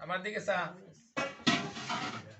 আমার দিকে চা দেখান Eh,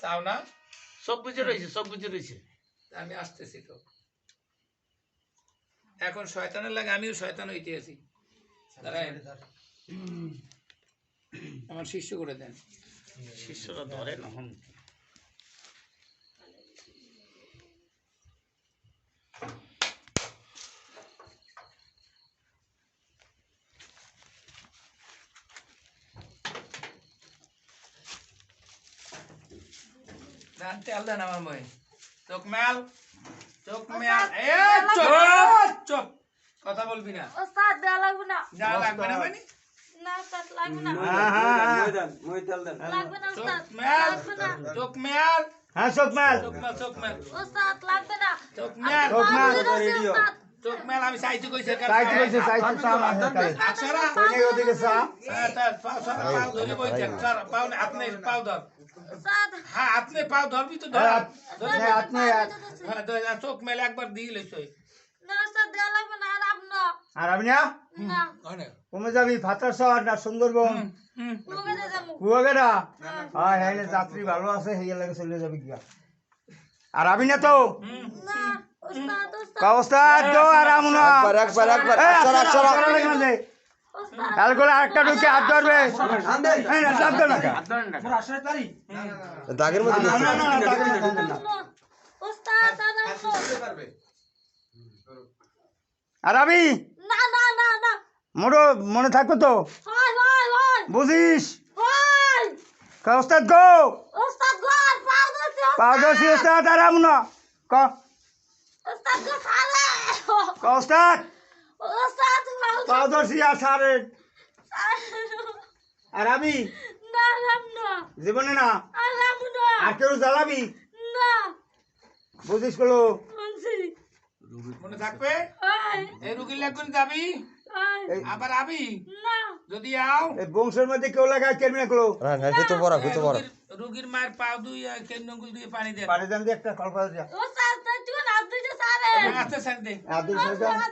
চাও না সব বুঝে রয়েছে সব বুঝে রয়েছে। আমি আসতেছি তো। এখন শয়তানের লাগে আমিও শয়তান হইতে আছি। আমার শিষ্য করে দেন। শিষ্যরা ধরে না। হুম। দেন তেল দেন আমার মই চোখ মেল চোখ মেল এ চুপ চোখ কথা বলবি না। ওস্তাদ দেওয়া লাগবে না যা লাগবে না মানে না ওস্তাদ লাগবে না লাগবে না চোখ ওস্তাদ মেল লাগবে না চোখ মেল হ্যাঁ চোখ মেল চোখ মেল চোখ মেল ওস্তাদ লাগবে না চোখ মেল চোখ মেল। ওস্তাদ চোখ মেল আমি চাইছি কইছে চাইতে গেছে চাইতে চা না কালে আছাড়া কোনে ওদিকে চা হ্যাঁ, পাও সারা পাও ধরে বইছেন স্যার পাও না, আপনি পাও ধর। হ্যাঁ আপনি পাও ধরবি তো ধর। হ্যাঁ, আপনি আপনি হ্যাঁ চোখ মেলে একবার দিয়ে লইছই না ওস্তাদ দেওয়া লাগবে না আর আপনি আর আপনি না? না। কমে যাবি ফাতার শহর না সুন্দরবন? কুয়াগেরা হ্যাঁ। হ্যাঁ যাত্রী ভালো আছে সেই লাগে চলে যাবে গিয়া। আর আমি না তো? না। ওস্তাদ তো আর না একবার একবার একবার। আচ্ছা আচ্ছা আরেকটা ঢুকে হাত ধরবে। দাগের মধ্যে আর আমি? না না না না। মোটো মনে থাকবে তো। বুঝিস? ওস্তাদ গো? পাউদর্শী ওস্তাদ। আর না ক ওস্তাদ পাও পাউদর্শী আর সারে আর আমি? না রাম না। জীবনে না? আর কেউ জ্বালাবি? বুঝিসগুলো থাকবে? হয়। এই রুগীর লাগুন যাবি? আবার আবি? যদি আও? এই বংশের মধ্যে কেউ লাগায় কেমনে গুলো হ্যাঁ হ্যাঁ ভিতর পড়া ভিতর পড়া রুগীর- রুগীর মায়ের পাও দুই কেন্দ্রগুল দিয়ে পানি দেন। পানি দান একটা কল্পনা দিয়া। তুই না তুই যে সারে আস্তে সার দে।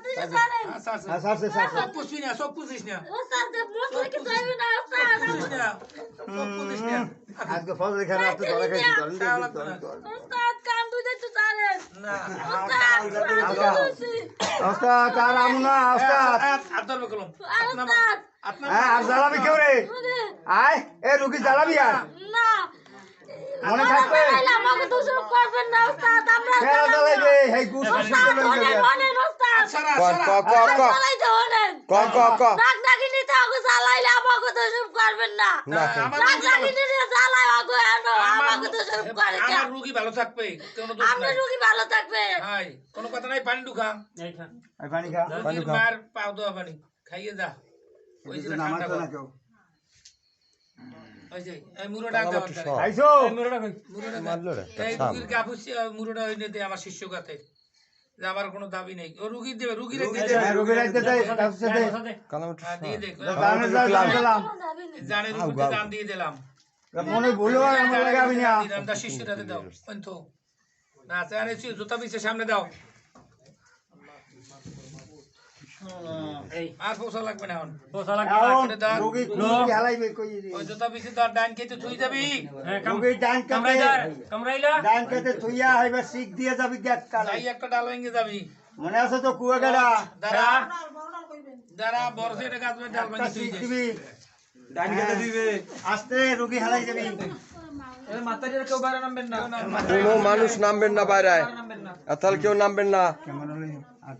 তুই যে সারে হ্যাঁ সারছে সারছে সব পুষবি না সব পুষিস না। কি পুষিস সব পুষিস না। আজকে ফজল ধরে খাইছি খাওয়া দেখি আর জ্বালাবি কেউ রে? আয় এ রুগী জ্বালাবি আর। না। মনে থাকবে? ক ক ক ক ক ক আগো চালাইলে আমাকে দোষণ করবেন না। না আমার ভালো- চালাই আগো এনো আমার- আমাকে করে আমার রুগী ভালো থাকবে কোনো আপনার নাই। ভালো থাকবে? হাই কোনো কথা নাই পানি ঢুকা। এই পানি খা মার পাও পানি খাইয়ে যা। ওই যে নামাজ তো না কেউ। ওই যে এই মুরো ডাক দাও আমার তো সব। খাইছো মুরো ডাক মারলো রে এই রুগীর কাপুস মুরোটা দে আমার শিষ্য কাতে যে আমার কোনো দাবি নেই। ও রুগী দেবে রুগী জানে রুগীতে দান দিয়ে দিলাম। মনে ভুলো আর আমার লাগাবি না। দিলাম। দা শিষ্যটাতে দাও না জুতা সামনে দাও। আর পৌঁছা লাগবে না এখন। এখন রুগী রুগী হালাইবে কই ওই জুতা পিছে তার ডান খেতে থুই যাবি। রুগী ডান কাতে ডান কাতে তুইয়া হইবে শিখ দিয়ে যাবি দেখ কালাই যাই একটা ডাল ভেঙে যাবি। মনে আছে তো কুয়াগাড়া দাঁড়া দাঁড়া। বরসেটা গাছ में ডাল একটা ভেঙে থুই শিখ দে দিবি। ডান কাতে দিবে। আস্তে রুগী হালাই যাবি। কোনো মানুষ নামবেন না বাইরে। আর তাহলে কেউ নামবেন না। কেমন হলো আর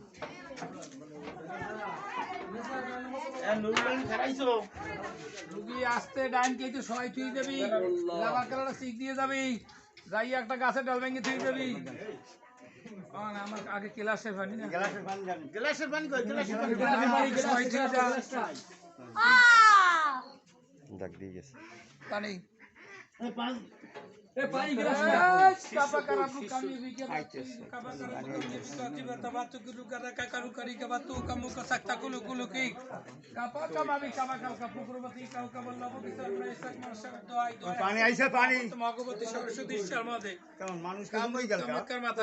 রুগী আসতে ডান খেতে সবাই থুই যাবি যাবার কারণে শিখ দিয়ে যাবি যাই একটা গাছের ডাল ভেঙে তুই দেবি। আমার আগে ক্লাসে পানি না। গ্লাসের পানি জানি গ্লাসের পানি কই? গ্লাসের পানি গ্লাসের পানি ছয় তিনটা আহ! ডাক দিয়ে গেছে। পানি। এই পানি Eh, doai পানি আইছে পানি মগবতী সরস্বতী শর্মা দে কেমন মানুষ কাম কই গেল চমৎকার মাথা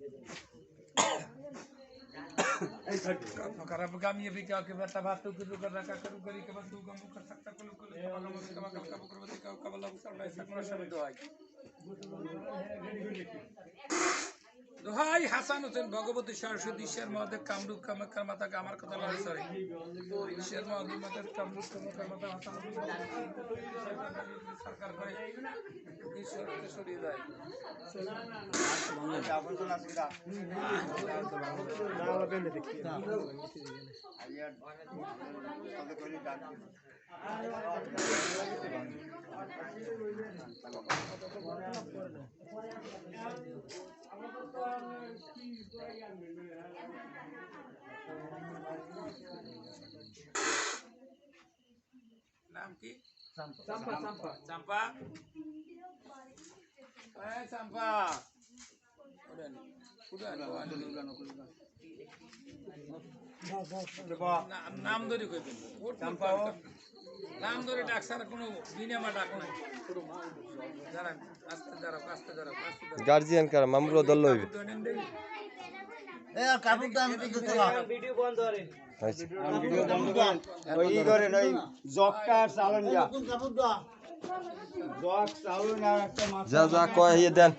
পানি ভাই চিয়ার আপ চট এই জগ দেন জগ দেন kapa karabu kami bikin kapa tiba tu kudu kada kakaru kari kapa tu kamu kasakta kulu kulu kapa labu kapa kal kapu kurbati দোহাই হাসান হোসেন, ভগবতী সরস্বতী, ঈশ্বর মহাদেব, কামরূপ কামাক্ষার মাতা, আমার কথা লড়ে সরে ঈশ্বর মহাদেব মাতার কামরূপ কামাক্ষার মাতা, হাসান সরকার করে ঈশ্বরকে সরিয়ে দেয়। আপন তো নাম কি? চাম্পা। চাম্পা চাম্পা। এই চাম্পা। উড়ান উড়ান না- নাম ধরে কইবেন চাম্পা। নাম ধরে ডাকসার কোনো বিনামা ডাক নাই। দাঁড়ান আস্তে দাঁড়াও আস্তে দাঁড়াও গার্জিয়ান কার? মামুলো দল যা। যা কয় ইয়ে দেন।